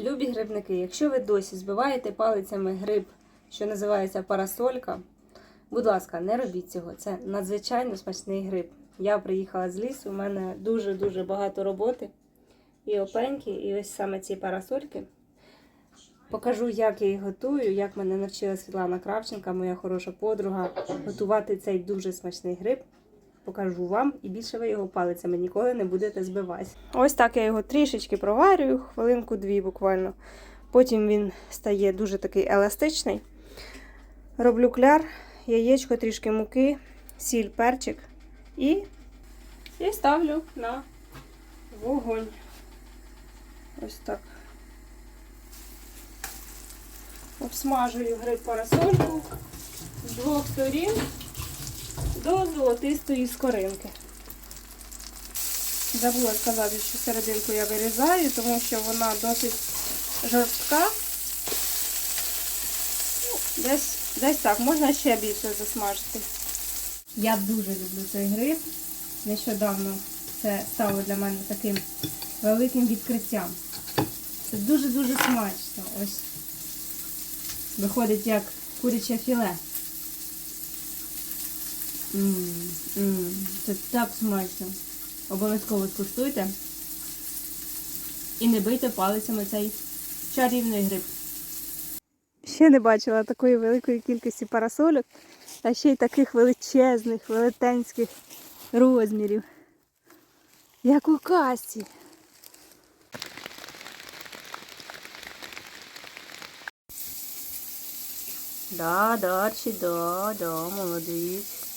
Любі грибники, якщо ви досі збиваєте палицями гриб, що називається парасолька, будь ласка, не робіть цього. Це надзвичайно смачний гриб. Я приїхала з лісу, у мене дуже-дуже багато роботи. І опеньки, і ось саме ці парасольки. Покажу, як я їх готую, як мене навчила Світлана Кравченка, моя хороша подруга, готувати цей дуже смачний гриб. Покажу вам, і більше ви його палицями ніколи не будете збивати. Ось так я його трішечки проварюю, хвилинку-дві буквально. Потім він стає дуже такий еластичний. Роблю кляр, яєчко, трішки муки, сіль, перчик і, і ставлю на вогонь. Ось так. Обсмажую гриб парасольку з двох сторін до золотистої скоринки. Забула сказати, що серединку я вирізаю, тому що вона досить жорстка. Ну, Десь, десь так, можна ще більше засмажити. Я дуже люблю цей гриб. Нещодавно це стало для мене таким великим відкриттям. Це дуже-дуже смачно. Ось виходить як куряче філе. М, м, Це так смачно. Обов'язково скуштуйте. І не бийте палицями цей чарівний гриб. Ще не бачила такої великої кількості парасольок, а ще й таких величезних, велетенських розмірів. Як у касті. Да, да, Арчі, да, да, молодець.